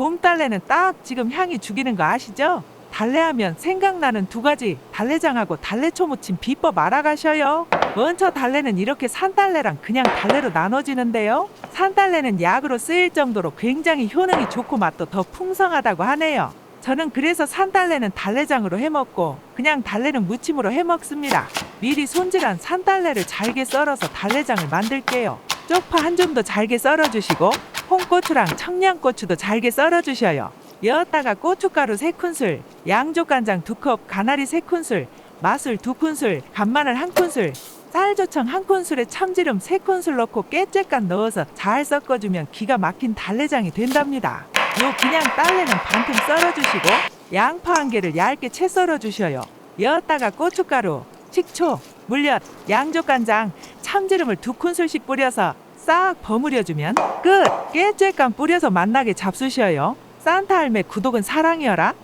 봄 달래는 딱 지금 향이 죽이는 거 아시죠? 달래하면 생각나는 두 가지 달래장하고 달래초 무침 비법 알아가셔요. 먼저 달래는 이렇게 산달래랑 그냥 달래로 나눠지는데요. 산달래는 약으로 쓰일 정도로 굉장히 효능이 좋고 맛도 더 풍성하다고 하네요. 저는 그래서 산달래는 달래장으로 해먹고 그냥 달래는 무침으로 해먹습니다. 미리 손질한 산달래를 잘게 썰어서 달래장을 만들게요. 쪽파 한좀더 잘게 썰어주시고 홍고추랑 청양고추도 잘게 썰어 주셔요. 여었다가 고춧가루 3큰술, 양조간장 2컵, 가나리 3큰술, 마술 2큰술, 간마늘 1큰술, 쌀조청 1큰술에 참기름 3큰술 넣고 깨째간 넣어서 잘 섞어주면 기가 막힌 달래장이 된답니다. 요 그냥 딸래는 반틈 썰어주시고 양파 한 개를 얇게 채 썰어주셔요. 여었다가 고춧가루, 식초, 물엿, 양조간장, 참기름을 두 큰술씩 뿌려서 싹 버무려주면 끝! 깨째간 뿌려서 맛나게 잡수셔요. 산타 할매 구독은 사랑이여라.